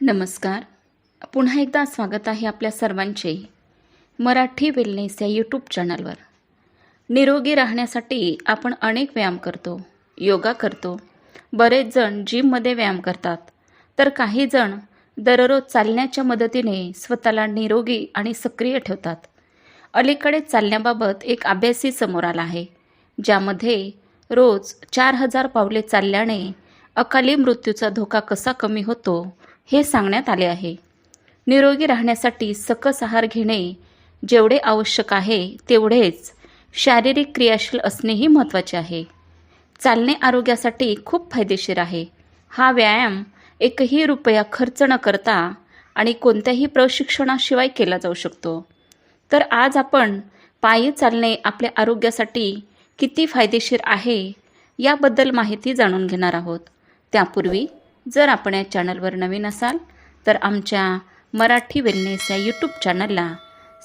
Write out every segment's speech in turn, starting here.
नमस्कार. पुन्हा एकदा स्वागत आहे आपल्या सर्वांचे मराठी वेलनेस या यूट्यूब चॅनलवर निरोगी राहण्यासाठी आपण अनेक व्यायाम करतो योगा करतो. बरेच जण जिममध्ये व्यायाम करतात. तर काही जण दररोज चालण्याच्या मदतीने स्वतःला निरोगी आणि सक्रिय ठेवतात. अलीकडे चालण्याबाबत एक अभ्यासही समोर आला आहे ज्यामध्ये रोज चार हजार पावले चालल्याने अकाली मृत्यूचा धोका कसा कमी होतो हे सांगण्यात आले आहे. निरोगी राहण्यासाठी सकस आहार घेणे जेवढे आवश्यक आहे तेवढेच शारीरिक क्रियाशील असणेही महत्त्वाचे आहे. चालणे आरोग्यासाठी खूप फायदेशीर आहे. हा व्यायाम एकही रुपया खर्च न करता आणि कोणत्याही प्रशिक्षणाशिवाय केला जाऊ शकतो. तर आज आपण पायी चालणे आपल्या आरोग्यासाठी किती फायदेशीर आहे याबद्दल माहिती जाणून घेणार आहोत. त्यापूर्वी जर आपण या चॅनलवर नवीन असाल तर आमच्या मराठी वेलनेस या यूट्यूब चॅनलला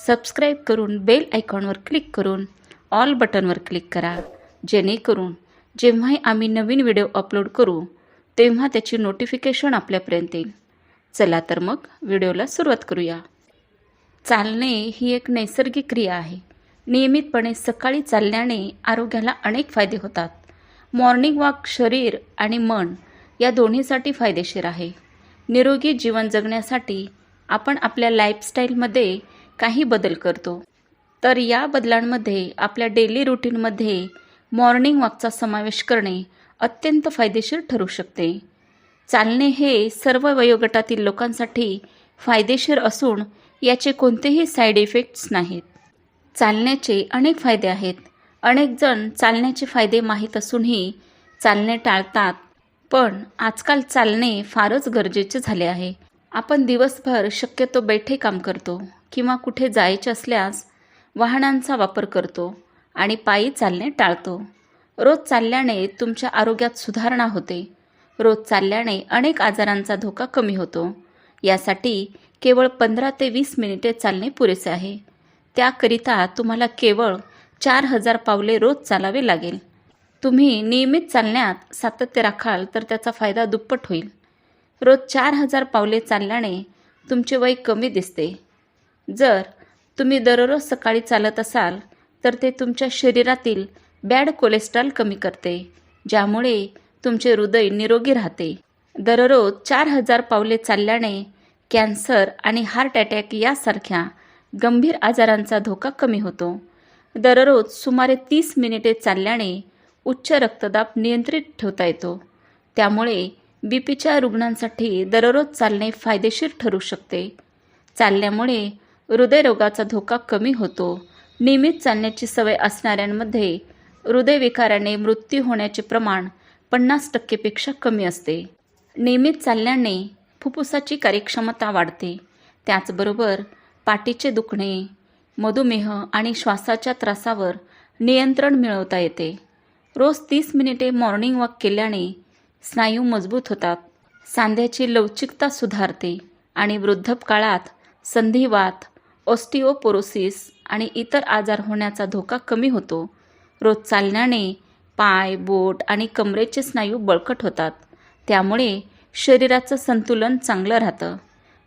सबस्क्राईब करून बेल आयकॉनवर क्लिक करून ऑल बटनवर क्लिक करा. जेणेकरून जेव्हाही आम्ही नवीन व्हिडिओ अपलोड करू तेव्हा त्याची नोटिफिकेशन आपल्यापर्यंत येईल. चला तर मग व्हिडिओला सुरुवात करूया. चालणे ही एक नैसर्गिक क्रिया आहे. नियमितपणे सकाळी चालल्याने आरोग्याला अनेक फायदे होतात. मॉर्निंग वॉक शरीर आणि मन या दोन्हीसाठी फायदेशीर आहे. निरोगी जीवन जगण्यासाठी आपण आपल्या लाईफस्टाईलमध्ये काही बदल करतो. तर या बदलांमध्ये आपल्या डेली रुटीनमध्ये मॉर्निंग वॉकचा समावेश करणे अत्यंत फायदेशीर ठरू शकते. चालणे हे सर्व वयोगटातील लोकांसाठी फायदेशीर असून याचे कोणतेही साईड इफेक्ट्स नाहीत. चालण्याचे अनेक फायदे आहेत. अनेक जण चालण्याचे फायदे माहीत असूनही चालणे टाळतात पण आजकाल चालणे फारच गरजेचे झाले आहे. आपण दिवसभर शक्यतो बैठे काम करतो किंवा कुठे जायचे असल्यास वाहनांचा वापर करतो आणि पायी चालणे टाळतो. रोज चालल्याने तुमच्या आरोग्यात सुधारणा होते. रोज चालल्याने अनेक आजारांचा धोका कमी होतो. यासाठी केवळ पंधरा ते वीस मिनिटे चालणे पुरेसे आहे. त्याकरिता तुम्हाला केवळ चार हजार पावले रोज चालावे लागेल. तुम्ही नियमित चालण्यात सातत्य राखाल तर त्याचा फायदा दुप्पट होईल. रोज चार हजार पावले चालल्याने तुमचे वय कमी दिसते. जर तुम्ही दररोज सकाळी चालत असाल तर ते तुमच्या शरीरातील बॅड कोलेस्ट्रॉल कमी करते ज्यामुळे तुमचे हृदय निरोगी राहते. दररोज चार हजार पावले चालल्याने कॅन्सर आणि हार्ट अटॅक यासारख्या गंभीर आजारांचा धोका कमी होतो. दररोज सुमारे तीस मिनिटे चालल्याने उच्च रक्तदाब नियंत्रित ठेवता येतो. त्यामुळे बी पीच्या रुग्णांसाठी दररोज चालणे फायदेशीर ठरू शकते. चालल्यामुळे हृदयरोगाचा धोका कमी होतो. नियमित चालण्याची सवय असणाऱ्यांमध्ये हृदयविकाराने मृत्यू होण्याचे प्रमाण पन्नास टक्केपेक्षा कमी असते. नियमित चालल्याने फुफ्फुसाची कार्यक्षमता वाढते. त्याचबरोबर पाठीचे दुखणे मधुमेह आणि श्वासाच्या त्रासावर नियंत्रण मिळवता येते. रोज तीस मिनिटे मॉर्निंग वॉक केल्याने स्नायू मजबूत होतात. सांध्याची लवचिकता सुधारते आणि वृद्धपकाळात संधिवात ऑस्टिओपोरोसिस आणि इतर आजार होण्याचा धोका कमी होतो. रोज चालण्याने पाय बोट आणि कमरेचे स्नायू बळकट होतात. त्यामुळे शरीराचं संतुलन चांगलं राहतं.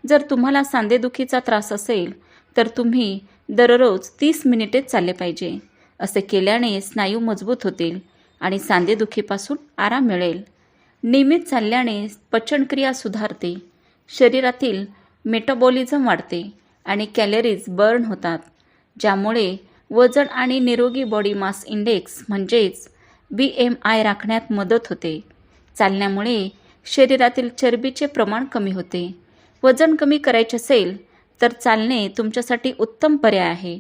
जर तुम्हाला सांधेदुखीचा त्रास असेल तर तुम्ही दररोज तीस मिनिटे चालले पाहिजे. असे केल्याने स्नायू मजबूत होतील. आणि सांधेदुखीपासून आराम मिळेल. नियमित चालल्याने पचनक्रिया सुधारते. शरीरातील मेटाबॉलिझम वाढते आणि कॅलरीज बर्न होतात. ज्यामुळे वजन आणि निरोगी बॉडी मास इंडेक्स म्हणजेच बी एम आय राखण्यात मदत होते. चालण्यामुळे शरीरातील चरबीचे प्रमाण कमी होते. वजन कमी करायचे असेल तर चालणे तुमच्यासाठी उत्तम पर्याय आहे.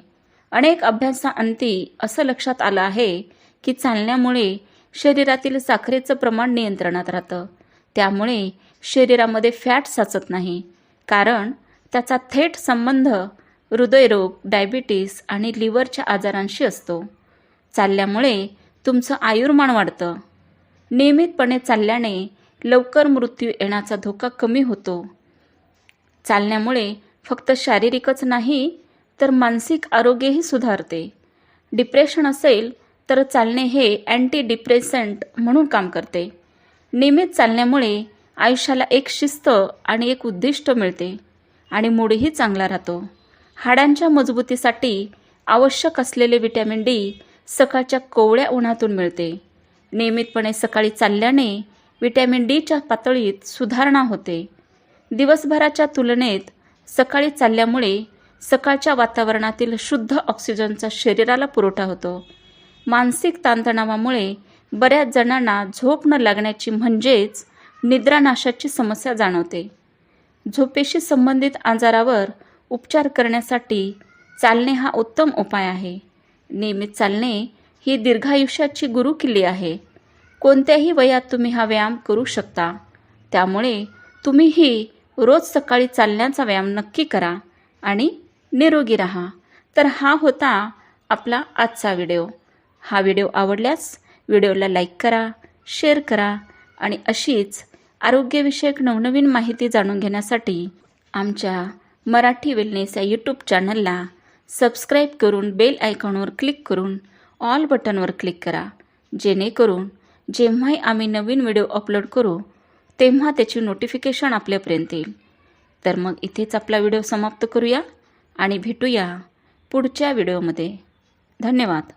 अनेक अभ्यासाअंती असं लक्षात आलं आहे की चालण्यामुळे शरीरातील साखरेचं प्रमाण नियंत्रणात राहतं. त्यामुळे शरीरामध्ये फॅट साचत नाही. कारण त्याचा थेट संबंध हृदयरोग डायबिटीस आणि लिव्हरच्या आजारांशी असतो. चालल्यामुळे तुमचं आयुर्मान वाढतं. नियमितपणे चालल्याने लवकर मृत्यू येण्याचा धोका कमी होतो. चालण्यामुळे फक्त शारीरिकच नाही तर मानसिक आरोग्यही सुधारते. डिप्रेशन असेल तर चालणे हे अँटी डिप्रेसंट म्हणून काम करते. नियमित चालण्यामुळे आयुष्याला एक शिस्त आणि एक उद्दिष्ट मिळते आणि मूडही चांगला राहतो. हाडांच्या मजबूतीसाठी आवश्यक असलेले विटॅमिन डी सकाळच्या कोवळ्या उन्हातून मिळते. नियमितपणे सकाळी चालल्याने विटॅमिन डीच्या पातळीत सुधारणा होते. दिवसभराच्या तुलनेत सकाळी चालल्यामुळे सकाळच्या वातावरणातील शुद्ध ऑक्सिजनचा शरीराला पुरवठा होतो. मानसिक ताणतणावामुळे बऱ्याच जणांना झोप न लागण्याची म्हणजेच निद्रानाशाची समस्या जाणवते. झोपेशी संबंधित आजारावर उपचार करण्यासाठी चालणे हा उत्तम उपाय आहे. नियमित चालणे ही दीर्घायुष्याची गुरुकिल्ली आहे. कोणत्याही वयात तुम्ही हा व्यायाम करू शकता. त्यामुळे तुम्हीही रोज सकाळी चालण्याचा व्यायाम नक्की करा आणि निरोगी राहा. तर हा होता आपला आजचा व्हिडिओ. हा व्हिडिओ आवडल्यास व्हिडिओला लाईक करा शेअर करा आणि अशीच आरोग्यविषयक नवनवीन माहिती जाणून घेण्यासाठी आमच्या मराठी वेलनेस या यूट्यूब चॅनलला सबस्क्राईब करून बेल आयकॉनवर क्लिक करून ऑल बटनवर क्लिक करा. जेणेकरून जेव्हाही आम्ही नवीन व्हिडिओ अपलोड करू तेव्हा त्याची नोटिफिकेशन आपल्यापर्यंत येईल. तर मग इथेच आपला व्हिडिओ समाप्त करूया आणि भेटूया पुढच्या व्हिडिओमध्ये. धन्यवाद.